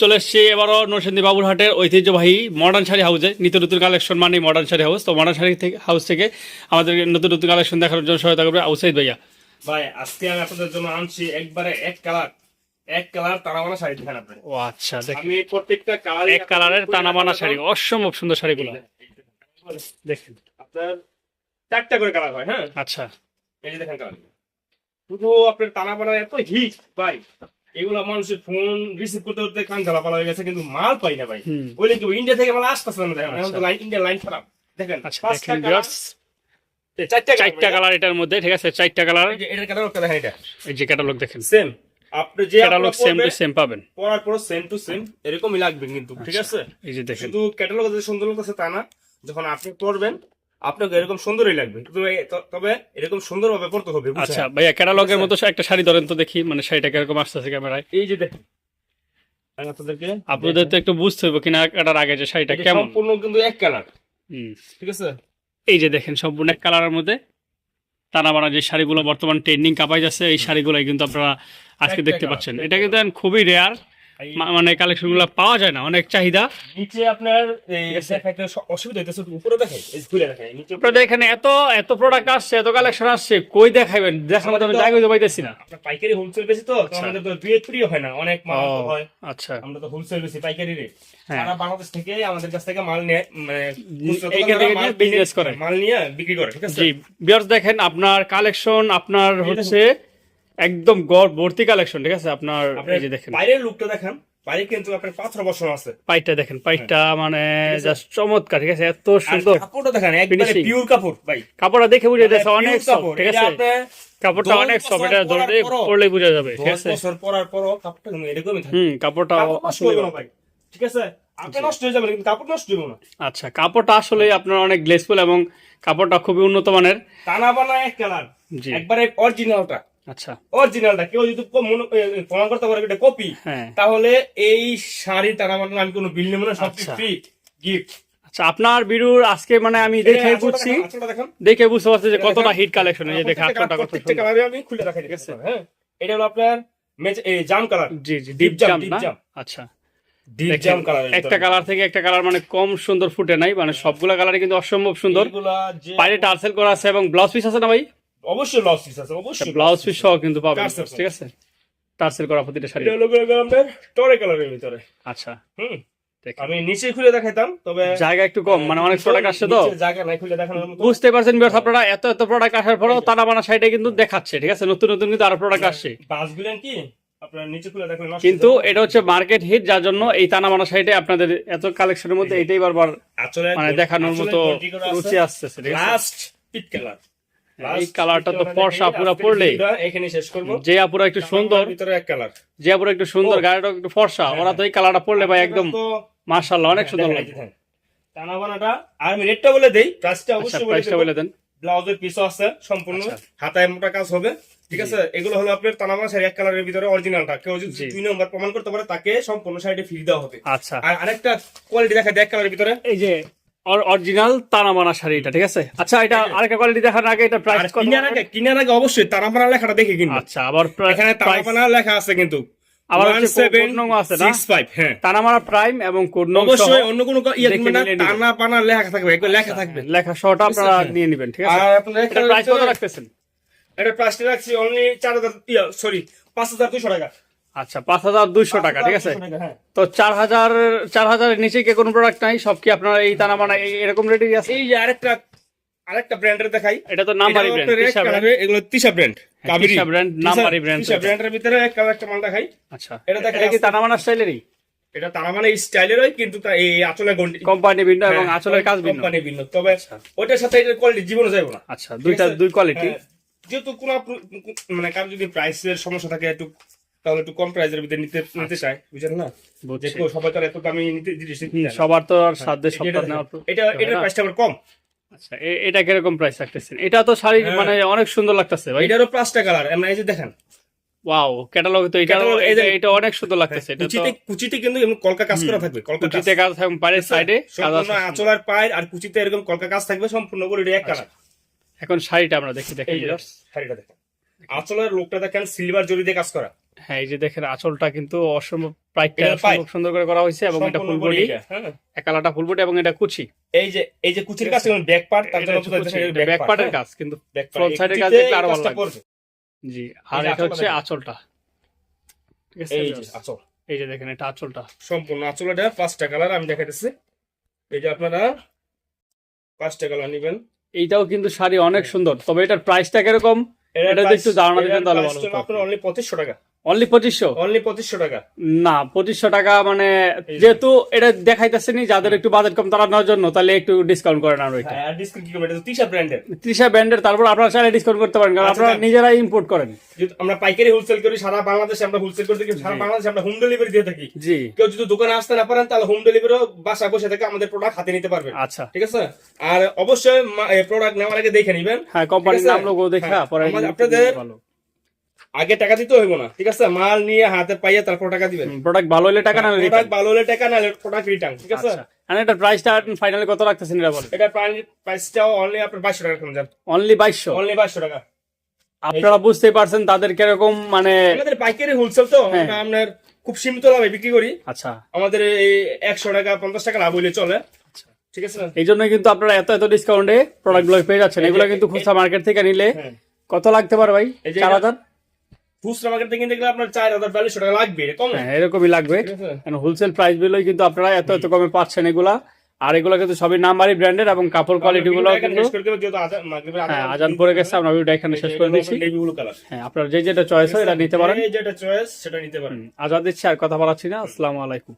চলে এসছি এবারও নরসিংদী বাবুরহাটের ঐতিহ্যবাহী মডার্ন শাড়ি হাউসে নিত্য নতুন কালেকশন মানে মডার্ন শাড়ি হাউস তো মডার্ন শাড়ি থেকে হাউস থেকে আমাদের নতুন নতুন কালেকশন দেখার জন্য সহায়তা করবে আউসাইদ ভাইয়া। ভাই আজকে আমি আপনাদের জন্য আনছি একবারে এক কালার এক কালার তারাবানা শাড়ি দেখেন আপনি। ও আচ্ছা দেখ আমি প্রত্যেকটা কালার এক কালারের টানাবানা শাড়ি। অসম্ভব সুন্দর শাড়িগুলো। দেখেন আপনার চারটা করে কালার হয় হ্যাঁ? আচ্ছা। এই দেখেন কালার শুধু আপনার টানাবানা এত হিট ভাই। এগুলো মানুষের ফোন রিসিভ করতে করতে কান হয়ে গেছে কিন্তু মাল পাই না ভাই। হুম। বলে কি ইন্ডিয়া থেকে মাল আসতেছে না দেখেন? এখন তো আচ্ছা। লাইন ইন্ডিয়া লাইন খারাপ। দেখেন আচ্ছা চারটা কালার এটার মধ্যে ঠিক আছে চারটা কালার এটার কালার দেখেন এটা। এই যে ক্যাটালগ দেখেন। সেম আপনি যে ক্যাটালগ সেম টু সেম পাবেন। পড়ার পর সেম টু সেম এরকমই লাগবে কিন্তু ঠিক আছে? এই যে দেখেন। শুধু ক্যাটালগ যে সুন্দর লাগতেছে তা না যখন আপনি পড়বেন আপনাকে এরকম সুন্দরই লাগবে। তবে এরকম সুন্দর ভাবে পড়তে হবে আচ্ছা ভাইয়া ক্যাটালগের মতো একটা শাড়ি ধরেন তো দেখি মানে শাড়িটা কীরকম আসতেছে ক্যামেরায় এই যে দেখেন আপনাদের তো একটু বুঝতে হবে কিনা এটার আগে যে শাড়িটা কেমন। সম্পূর্ণ কিন্তু এক কালার হুম। ঠিক আছে? এই যে দেখেন সম্পূর্ণ এক কালারের মধ্যে টানা বানা যে শাড়িগুলো বর্তমান ট্রেন্ডিং কাপাই যাচ্ছে এই শাড়িগুলোই কিন্তু আপনারা আজকে দেখতে পাচ্ছেন। এটা কিন্তু খুবই রেয়ার মানে কালেকশনগুলো পাওয়া যায় না অনেক চাহিদা। নিচে আপনার অসুবিধা হইতেছে উপরে দেখাই এই খুলে দেখাই নিচে আপনাদের এখানে এত এত প্রোডাক্ট আসছে এত কালেকশন আসছে কই দেখাবেন দেখার মতো আমি জায়গা পাইতেছি না। পাইকারি হোলসেল বেশি তো আচ্ছা। আমাদের তো দুই হয় না অনেক মাল হয়। আচ্ছা। আমরা তো হোলসেল বেশি পাইকারি রেট হ্যাঁ। সারা বাংলাদেশ থেকে আমাদের কাছ থেকে মাল নিয়ে মানে business করে। মাল নিয়ে বিক্রি করে ঠিক আছে? জি বিয়ার্স দেখেন আপনার কালেকশন আপনার হচ্ছে একদম গড় ভর্তি কালেকশন ঠিক আছে? আপনার এই যে দেখেন। বাইরের লুকটা দেখান। বাইরে কিন্তু আপনার পাথর বসানো আছে। পাইটটা দেখেন পাইটটা মানে জাস্ট চমৎকার ঠিক আছে? এত সুন্দর কাপড়টা দেখেন একবারে পিওর কাপড় ভাই। কাপড়টা দেখে বুঝে যাচ্ছে মানে অনেক সফট ঠিক আছে? কাপড়টা অনেক সফট এটা ধরে পড়লেই বোঝা যাবে ঠিক আছে? বছর পরার পরও কাপড়টা কিন্তু এরকমই থাকে। হুম কাপড়টা আসলে ভাই। ঠিক আছে? আপনি নষ্ট হয়ে যাবে কিন্তু কাপড় নষ্ট হবে না। আচ্ছা কাপড়টা আসলে আপনার অনেক গ্লেসফুল এবং কাপড়টা খুবই উন্নত মানের। টানা বানা এক কালার একবারে অরিজিনালটা আচ্ছা। অরিজিনালটা কেউ যদি মনে প্রমাণ করতে পারে এটা কপি হ্যাঁ। তাহলে এই শাড়ি বানা আমি কোনো বিল নেব না সব আচ্ছা। গিফট আচ্ছা আপনার বিরুর আজকে মানে আমি দেখে বুঝছি। দেখে বুঝতে পারছি যে কতটা হিট কালেকশন এই দেখে আটটা কত আমি খুলে ঠিক আছে। হ্যাঁ। এটা হলো আপনার জাম কালার জি জি ডিপ জাম, না? আচ্ছা। একটা কালার থেকে একটা কালার মানে কম সুন্দর ফুটে নাই মানে সবগুলা কালারই কিন্তু অসম্ভব সুন্দর। বাইরে টার্সেল করা আছে এবং ব্লাউজ পিস আছে না ভাই? অবশ্যই পিস আছে অবশ্যই ব্লাউজ পিস সহ কিন্তু পাবেন। ঠিক আছে। টার্সেল করা প্রতিটা শাড়ি। এটা হলো টরে কালারের ভিতরে। আচ্ছা। হুম। আমি নিচে খুলে দেখাইতাম তবে জায়গা একটু কম মানে অনেক প্রোডাক্ট আসছে তো। জায়গা নাই খুলে দেখানোর মতো। বুঝতে পারছেন বিয়ার্স আপনারা এত এত প্রোডাক্ট আসার পরেও তারা বানা কিন্তু দেখাচ্ছে ঠিক আছে? নতুন নতুন কিন্তু আরও প্রোডাক্ট আসছে। বাসগুলেন কি? আপনার নিচে খুলে দেখলে নষ্ট কিন্তু এটা হচ্ছে মার্কেট হিট যার জন্য এই তানামানা সাইডে আপনাদের এত কালেকশনের মধ্যে এটাই বারবার মানে দেখানোর মতো রুচি আসতেছে লাস্ট পিট কালার এই কালারটা তো ফর্সা পুরা পড়লে এখানে শেষ করব। যে আপুরা একটু সুন্দর ভিতরে এক কালার যে আপুরা একটু সুন্দর গাড়িটা একটু ফর্সা ওরা তো এই কালারটা পড়লে ভাই একদম মার্শাল্লাহ অনেক সুন্দর হ্যাঁ, লাগবে টানা বানাটা আর আমি রেটটা বলে দেই প্রাইসটা আচ্ছা অবশ্যই বলে প্রাইসটা বলে দেন। ব্লাউজের পিসও আছে সম্পূর্ণ। আচ্ছা। হাতায় মোটা কাজ হবে ঠিক আছে? এগুলো হলো আপনার টানাবানা শাড়ি এক কালারের ভিতরে অরিজিনালটা কেউ যদি দুই নম্বর প্রমাণ করতে পারে তাকে সম্পূর্ণ শাড়িটা ফ্রি দেওয়া হবে। আচ্ছা। আর আরেকটা কোয়ালিটি দেখা এক কালারের ভিতরে। এই যে অরিজিনাল তানামানা শাড়িটা ঠিক আছে? আচ্ছা এটা আরেকটা কোয়ালিটি দেখার আগে এটা প্রাইস কত কিনার আগে কিনার আগে অবশ্যই তারাবানা লেখাটা দেখে কিনবেন আচ্ছা আবার এখানে তারাবানা লেখা আছে কিন্তু। আবার আছে না? 1765 হ্যাঁ। প্রাইম এবং কোড নং অবশ্যই অন্য কোনো ইয়ে না টানা পানা লেখা থাকবে লেখা থাকবে। লেখা সহটা আপনারা হ্যাঁ। নিয়ে নেবেন ঠিক আছে? আর আপনার এটা প্রাইস কত রাখতেছেন? এটা প্রাইসটা রাখছি অনলি 4000 সরি 5200 টাকা। আচ্ছা পাঁচ হাজার দুইশো টাকা ঠিক আছে? 5200 টাকা, হ্যাঁ। তো চার হাজার চার হাজারের নিচে কি কোনো প্রোডাক্ট নাই? সব কি আপনার এই তানামানা এই- এরকম রেটেরই আছে? এই যে আরেকটা আরেকটা ব্র্যান্ডের দেখাই। এটা তো নাম্বারি ব্র্যান্ড এগুলো তিশা ব্র্যান্ড কাবেরী। brand, নাম্বারি brand তিশা ব্র্যান্ডের ভিতরে এক একটা মাল দেখাই। আচ্ছা। এটা দেখা কি তানামানা স্টাইলেরই এটা তারা মানে স্টাইলের হয় কিন্তু এই আঁচলে গন্ডি কোম্পানি ভিন্ন এবং হ্যাঁ, আঁচলের কাজ ভিন্ন। কোম্পানি ভিন্ন। তবে আচ্ছা। ওইটার সাথে এটার কোয়ালিটি জীবনে যাবে না। আচ্ছা দুইটা দুই কোয়ালিটি হ্যাঁ, যেহেতু কোন মানে কারও যদি প্রাইসের সমস্যা থাকে একটু তাহলে একটু কম প্রাইসের ভিতরে নিতে নিতে চায় বুঝলেন না? যে সবাই তো এত দামি নিতে জিনিস। সবার তো আর সাধ্যে সব এটা তো এটা এটার প্রাইসটা আবার কম? আচ্ছা এটা কীরকম প্রাইস রাখতেছেন? এটা তো শাড়ি হ্যাঁ। মানে অনেক সুন্দর লাগতেছে ভাই। এটারও পাঁচটা কালার আমরা এই যে দেখেন। ওয়াও ক্যাটালগ তো এটা এটা অনেক সুন্দর লাগতেছে এটা কুচিতে কুচিতে কিন্তু এমন কলকা কাজ করা থাকবে কলকা কুচিতে কাজ। থাকবে পায়ের সাইডে কাজ সম্পূর্ণ আছে। আঁচলার পায়ের আর কুচিতে এরকম কলকা কাজ থাকবে সম্পূর্ণ করে এটা এক কালার এখন শাড়িটা আমরা দেখি দেখি শাড়িটা দেখেন। আঁচলের লোকটা দেখেন সিলভার জরি দিয়ে কাজ করা। হ্যাঁ এই যে দেখেন আঁচলটা কিন্তু অসম্ভব। অসম্ভব সুন্দর করে করা হয়েছে এবং এটা ফুল বডি। হ্যাঁ। একালাটা ফুল বডি এবং এটা কুচি। এই যে এই যে কুচির কাছে ব্যাক পার্ট তার জন্য ব্যাক পার্টের কাজ কিন্তু front side এর কাজ দেখলে আরও ভালো লাগবে। জি আর এটা হচ্ছে আঁচলটা আঁচলটা। ঠিক আছে এই যে আচল। এই যে দেখেন এটা আঁচলটা। সম্পূর্ণ আচলটা পাঁচটা কালার আমি দেখাইতেছি। এই যে আপনারা পাঁচটা কালার নেবেন। এইটাও কিন্তু শাড়ি অনেক সুন্দর তবে এটার প্রাইসটা কীরকম? এটা একটু ধারণা দিতেন তাহলে ভালো। আপনার অনলি পঁচিশশো টাকা। অনলি পঁচিশশো? অনলি পঁচিশশো টাকা। না পঁচিশশো টাকা মানে যেহেতু এটা দেখাইতেছে নি যাদের একটু বাজেট কম তারা নেওয়ার জন্য তাহলে একটু ডিসকাউন্ট করেন আর ওইটা হ্যাঁ, ডিসকাউন্ট কি করবেন এটা তো ব্র্যান্ডের ত্রিশা ব্র্যান্ডের তারপর আপনারা চাইলে ডিসকাউন্ট করতে পারেন কারণ আচ্ছা, আপনারা নিজেরাই ইম্পোর্ট করেন। আমরা পাইকারি হোলসেল করি সারা বাংলাদেশে আমরা হোলসেল করে থাকি সারা বাংলাদেশে আমরা হোম ডেলিভারি দিয়ে থাকি। জি। কেউ যদি দোকানে আসতে না পারেন তাহলে হোম ডেলিভারিও বাসায় বসে থেকে আমাদের প্রোডাক্ট হাতে নিতে পারবেন আচ্ছা। ঠিক আছে? আর অবশ্যই প্রোডাক্ট নেওয়ার আগে দেখে নেবেন। হ্যাঁ কোম্পানির নাম লোগো দেখা হ্যাঁ, পরে আপনাদের- আগে টাকা দিতে হইব না। ঠিক আছে? মাল নিয়ে হাতে পাইয়ে তারপর টাকা দিবেন। প্রোডাক্ট ভালো হলে টাকা না প্রোডাক্ট ভালো হলে টাকা না প্রোডাক্ট রিটার্ন ঠিক আছে? আচ্ছা। আর এটা প্রাইসটা ফাইনালি কত রাখতেছেন এটা বলেন? এটা প্রাইসটাও অনলি আপনার বাইশশো টাকা কমে যান অনলি বাইশশো? অনলি বাইশশো টাকা। আপনারা বুঝতেই পারছেন তাদের কীরকম মানে আমাদের পাইকারি হোলসেল তো হ্যাঁ। আপনার খুব সীমিত লাভে বিক্রি করি। আচ্ছা। আমাদের এই একশো টাকা পঞ্চাশ টাকা লাভ হইলে চলে। ঠিক আছে এই জন্য কিন্তু আপনারা এত এত ডিসকাউন্টে প্রোডাক্টগুলো পেয়ে যাচ্ছেন। এগুলো কিন্তু খুচরা মার্কেট থেকে নিলে হ্যাঁ। কত লাগতে পারে ভাই? চার হাজার? খুচরা মার্কেট কিনতে গেলে আপনার চার হাজার বিয়াল্লিশশো টাকা লাগবে কম হ্যাঁ এরকমই লাগবে। হোলসেল প্রাইস কিন্তু আপনারা এত এত কমে পাচ্ছেন এগুলা। আর এগুলো কিন্তু সবই নাম্বারই ব্র্যান্ডের এবং কাপড় কোয়ালিটি গুলো আজান- হ্যাঁ গেছে আমরা ভিডিওটা এখানে শেষ করে দিচ্ছি। হ্যাঁ আপনার যে যেটা চয়েস হয় এটা নিতে পারেন। যেটা চয়েস সেটা নিতে পারেন। হুম, আজাদ দিচ্ছি আর কথা বলাচ্ছি না। আসসালামু আলাইকুম।